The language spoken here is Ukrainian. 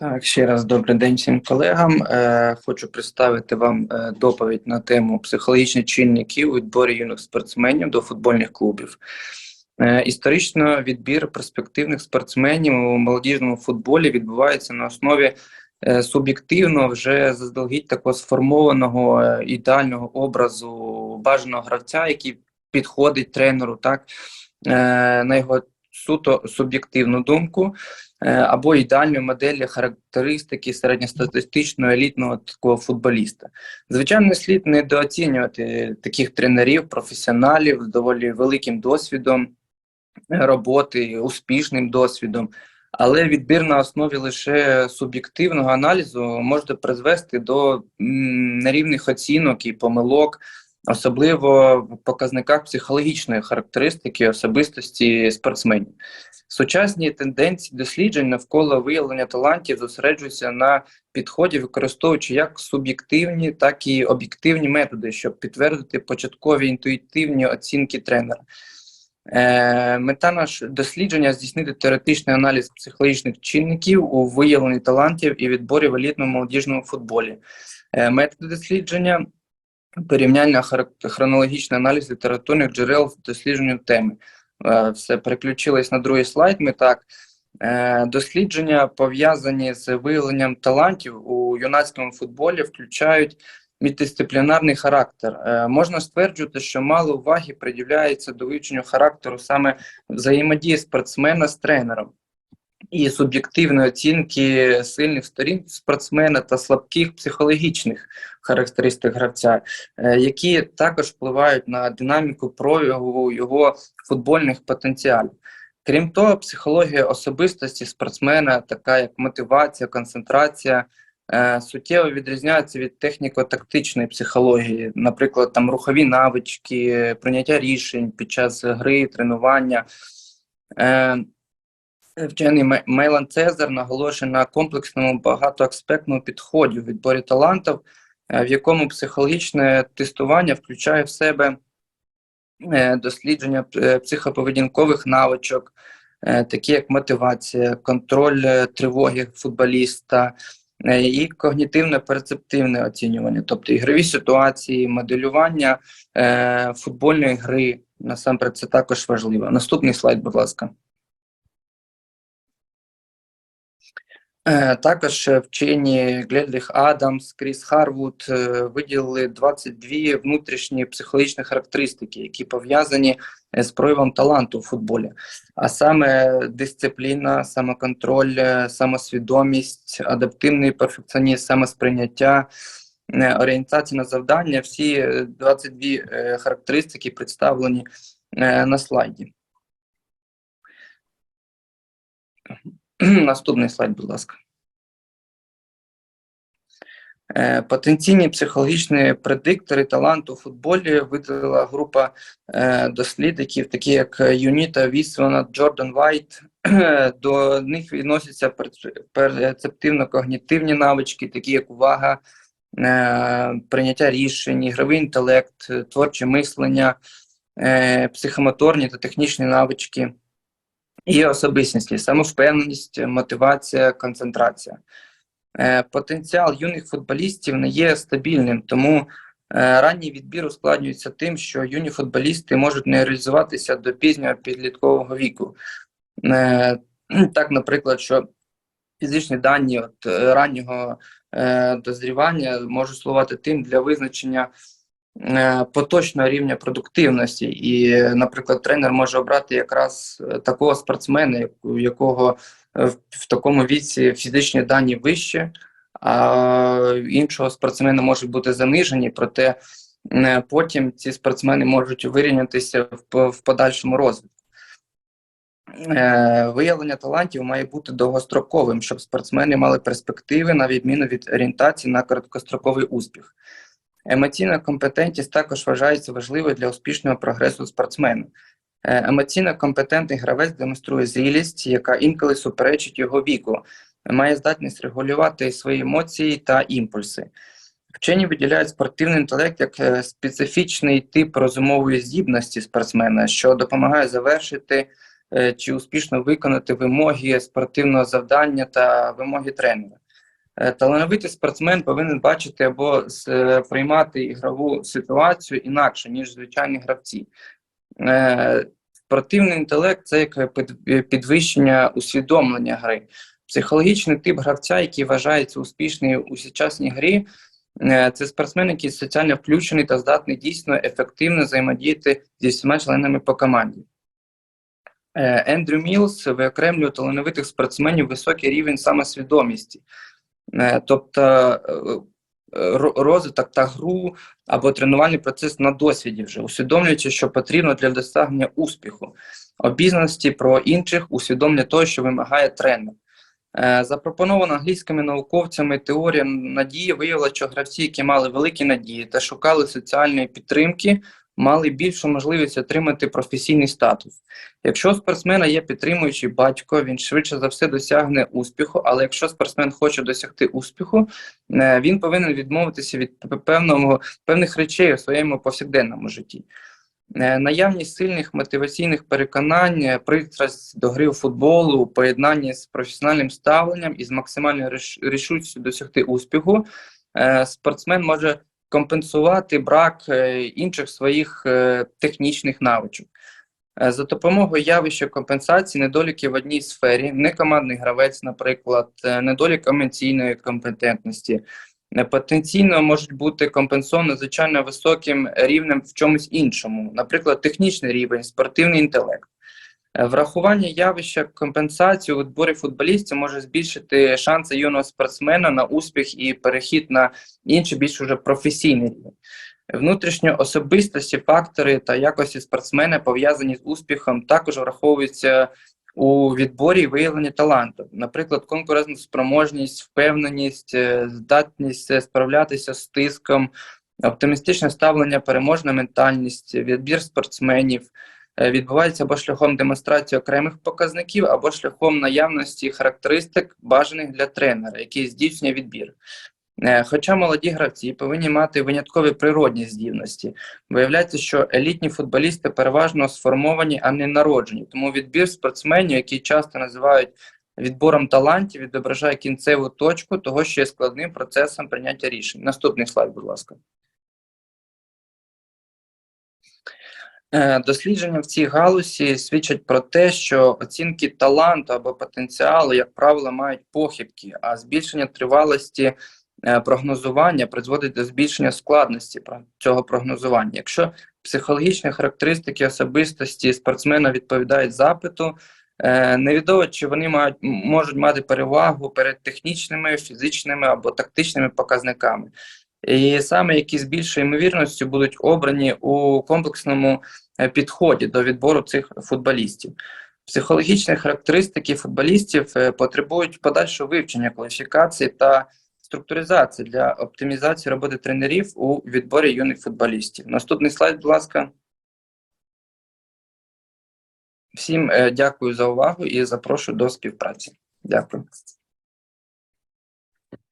Так, ще раз добрий день всім колегам. Е, хочу представити вам е, доповідь на тему психологічні чинники у відборі юних спортсменів до футбольних клубів. Е, історично відбір перспективних спортсменів у молодіжному футболі відбувається на основі е, суб'єктивно вже заздалегідь такого сформованого е, ідеального образу бажаного гравця, який підходить тренеру, так е, на його суто суб'єктивну думку. Е, або ідеальної моделі характеристики середньостатистичного елітного такого футболіста. Звичайно, слід недооцінювати таких тренерів, професіоналів з доволі великим досвідом роботи, успішним досвідом. Але відбір на основі лише суб'єктивного аналізу може призвести до нерівних оцінок і помилок, особливо в показниках психологічної характеристики особистості спортсменів. Сучасні тенденції досліджень навколо виявлення талантів зосереджуються на підході, використовуючи як суб'єктивні, так і об'єктивні методи, щоб підтвердити початкові інтуїтивні оцінки тренера. Е, Мета наш дослідження здійснити теоретичний аналіз психологічних чинників у виявленні талантів і відборі в елітному молодіжному футболі. Е, Методи дослідження порівняння хронологічний аналіз літературних джерел в дослідженню теми. Е, Все переключилось на другий слайд. Ми так. Е, Дослідження, пов'язані з виявленням талантів у юнацькому футболі, включають міждисциплінарний характер. Е, Можна стверджувати, що мало уваги приділяється до вивченню характеру саме взаємодії спортсмена з тренером і суб'єктивної оцінки сильних сторін спортсмена та слабких психологічних характеристик гравця, е, які також впливають на динаміку прояву його футбольних потенціалів. Крім того, психологія особистості спортсмена, така як мотивація, концентрація, е, суттєво відрізняються від техніко-тактичної психології, наприклад, там рухові навички, прийняття рішень під час гри, тренування. Вчений Мейлан Цезар наголошує на комплексному багатоаспектному підході у відборі талантів, е, в якому психологічне тестування включає в себе е, дослідження е, психоповедінкових навичок, такі як мотивація, контроль тривоги футболіста і когнітивно-перцептивне оцінювання, тобто ігрові ситуації, моделювання футбольної гри. Насамперед, це також важливо. Наступний слайд, будь ласка. Також е, вчені Гледріх Адамс, Кріс Харвуд е, виділили 22 внутрішні психологічні характеристики, які пов'язані е, з проявом таланту в футболі, а саме дисципліна, самоконтроль, самосвідомість, адаптивний перфекціонізм, самосприйняття, орієнтація на завдання. Всі е, 22 е, характеристики представлені на слайді. Наступний слайд, будь ласка. Е, Потенційні психологічні предиктори таланту у футболі видала група е, дослідників, такі як Юніта Вісвана, Джордан Вайт. До них відносяться перцептивно-когнітивні навички, такі як увага, е, прийняття рішень, ігровий інтелект, творче мислення, психомоторні та технічні навички і особистісні, самовпевненість, мотивація, концентрація. Е, Потенціал юних футболістів не є стабільним, тому е, ранній відбір ускладнюється тим, що юні футболісти можуть не реалізуватися до пізнього підліткового віку. Е, Так, наприклад, що фізичні дані от, раннього дозрівання можуть слугувати тим для визначення поточного рівня продуктивності. І, е, наприклад, тренер може обрати якраз е, такого спортсмена, у якого е, в, такому віці фізичні дані вищі, а іншого спортсмена можуть бути занижені, проте е, потім ці спортсмени можуть вирівнятися в, подальшому розвитку. Е, Виявлення талантів має бути довгостроковим, щоб спортсмени мали перспективи на відміну від орієнтації на короткостроковий успіх. Емоційна компетентність також вважається важливою для успішного прогресу спортсмена. Е, Емоційно компетентний гравець демонструє зрілість, яка інколи суперечить його віку, має здатність регулювати свої емоції та імпульси. Вчені виділяють спортивний інтелект як е, специфічний тип розумової здібності спортсмена, що допомагає завершити е, чи успішно виконати вимоги спортивного завдання та вимоги тренера. Е, Талановитий спортсмен повинен бачити або сприймати ігрову ситуацію інакше, ніж звичайні гравці. Е, Спортивний інтелект це як підвищення усвідомлення гри. Психологічний тип гравця, який вважається успішний у сучасній грі, е, це спортсмен, який соціально включений та здатний дійсно ефективно взаємодіяти зі всіма членами по команді. Е, Ендрю Мілс виокремлює талановитих спортсменів високий рівень самосвідомості, Е, тобто е, ро- розвиток та гру або тренувальний процес на досвіді вже, усвідомлюючи, що потрібно для досягнення успіху, обізнаності про інших, усвідомлення того, що вимагає тренер. Е, Запропонована англійськими науковцями теорія надії виявила, що гравці, які мали великі надії та шукали соціальної підтримки, мали більшу можливість отримати професійний статус. Якщо спортсмена є підтримуючий батько, він швидше за все досягне успіху, але якщо спортсмен хоче досягти успіху, е, він повинен відмовитися від певного, певних речей у своєму повсякденному житті. Е, Наявність сильних мотиваційних переконань, е, пристрасть до гри у футболу у поєднанні з професіональним ставленням і з максимальною рішучістю досягти успіху, спортсмен може компенсувати брак е, інших своїх е, технічних навичок. Е, За допомогою явища компенсації недоліків в одній сфері, некомандний гравець, наприклад, недолік емоційної компетентності, потенційно можуть бути компенсовані звичайно високим рівнем в чомусь іншому, наприклад, технічний рівень, спортивний інтелект. Е, Врахування явища компенсації у відборі футболістів може збільшити шанси юного спортсмена на успіх і перехід на інший, більш уже професійний рівень. Внутрішньо особистості, фактори та якості спортсмена, пов'язані з успіхом, також враховуються у відборі і виявленні таланту. Наприклад, конкурентна спроможність, впевненість, е, здатність е, справлятися з тиском, оптимістичне ставлення, переможна ментальність, відбір спортсменів відбувається або шляхом демонстрації окремих показників, або шляхом наявності характеристик, бажаних для тренера, який здійснює відбір. Е, Хоча молоді гравці повинні мати виняткові природні здібності, виявляється, що елітні футболісти переважно сформовані, а не народжені. Тому відбір спортсменів, які часто називають відбором талантів, відображає кінцеву точку того, що є складним процесом прийняття рішень. Наступний слайд, будь ласка. Дослідження в цій галузі свідчать про те, що оцінки таланту або потенціалу, як правило, мають похибки, а збільшення тривалості е, прогнозування призводить до збільшення складності цього прогнозування. Якщо психологічні характеристики особистості спортсмена відповідають запиту, е, невідомо чи вони мають можуть мати перевагу перед технічними, фізичними або тактичними показниками. І саме які з більшою ймовірністю будуть обрані у комплексному е, підході до відбору цих футболістів. Психологічні характеристики футболістів е, потребують подальшого вивчення кваліфікації та структуризації для оптимізації роботи тренерів у відборі юних футболістів. Наступний слайд, будь ласка. Всім е, дякую за увагу і запрошую до співпраці. Дякую.